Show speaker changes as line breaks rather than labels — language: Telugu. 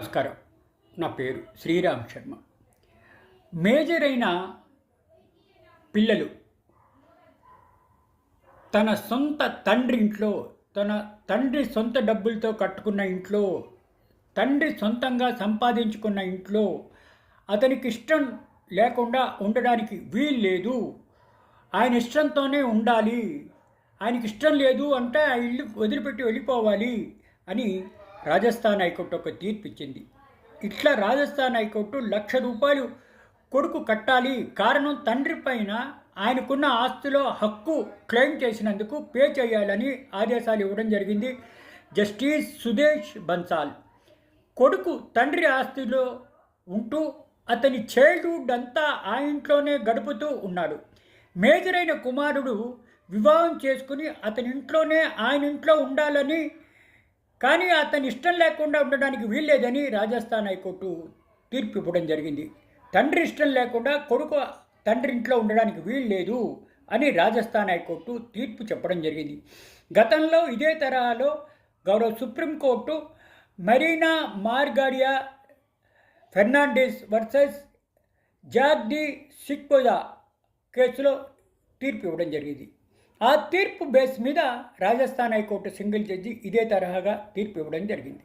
నమస్కారం. నా పేరు శ్రీరామ్ శర్మ. మేజర్ అయిన పిల్లలు తన సొంత తండ్రి ఇంట్లో తన తండ్రి సొంత డబ్బులతో కట్టుకున్న ఇంట్లో తండ్రి సొంతంగా సంపాదించుకున్న ఇంట్లో అతనికి ఇష్టం లేకుండా ఉండడానికి వీలు లేదు. ఆయన ఇష్టంతోనే ఉండాలి. ఆయనకి ఇష్టం లేదు అంటే ఆ ఇల్లు వదిలిపెట్టి వెళ్ళిపోవాలి అని రాజస్థాన్ హైకోర్టు ఒక తీర్పు ఇచ్చింది. ఇట్లా రాజస్థాన్ హైకోర్టు లక్ష రూపాయలు కొడుకు కట్టాలి కారణం తండ్రి పైన ఆయనకున్న ఆస్తిలో హక్కు క్లెయిమ్ చేసినందుకు పే చేయాలని ఆదేశాలు ఇవ్వడం జరిగింది జస్టిస్ సుదేష్ బన్సాల్. కొడుకు తండ్రి ఆస్తిలో ఉంటూ అతని చైల్డ్హుడ్ అంతా ఆ ఇంట్లోనే గడుపుతూ ఉన్నాడు. మేజరైన కుమారుడు వివాహం చేసుకుని అతని ఇంట్లోనే ఆయన ఇంట్లో ఉండాలని కానీ అతని ఇష్టం లేకుండా ఉండడానికి వీల్లేదని రాజస్థాన్ హైకోర్టు తీర్పు ఇవ్వడం జరిగింది. తండ్రి ఇష్టం లేకుండా కొడుకు తండ్రి ఇంట్లో ఉండడానికి వీలు లేదు అని రాజస్థాన్ హైకోర్టు తీర్పు చెప్పడం జరిగింది. గతంలో ఇదే తరహాలో గౌరవ Supreme Court Maria Margarida Fernandes versus జాగ్ది సిక్పోజా కేసులో తీర్పు ఇవ్వడం జరిగింది. ఆ తీర్పు బేస్ మీద రాజస్థాన్ హైకోర్టు సింగిల్ జడ్జి ఇదే తరహాగా తీర్పు ఇవ్వడం జరిగింది.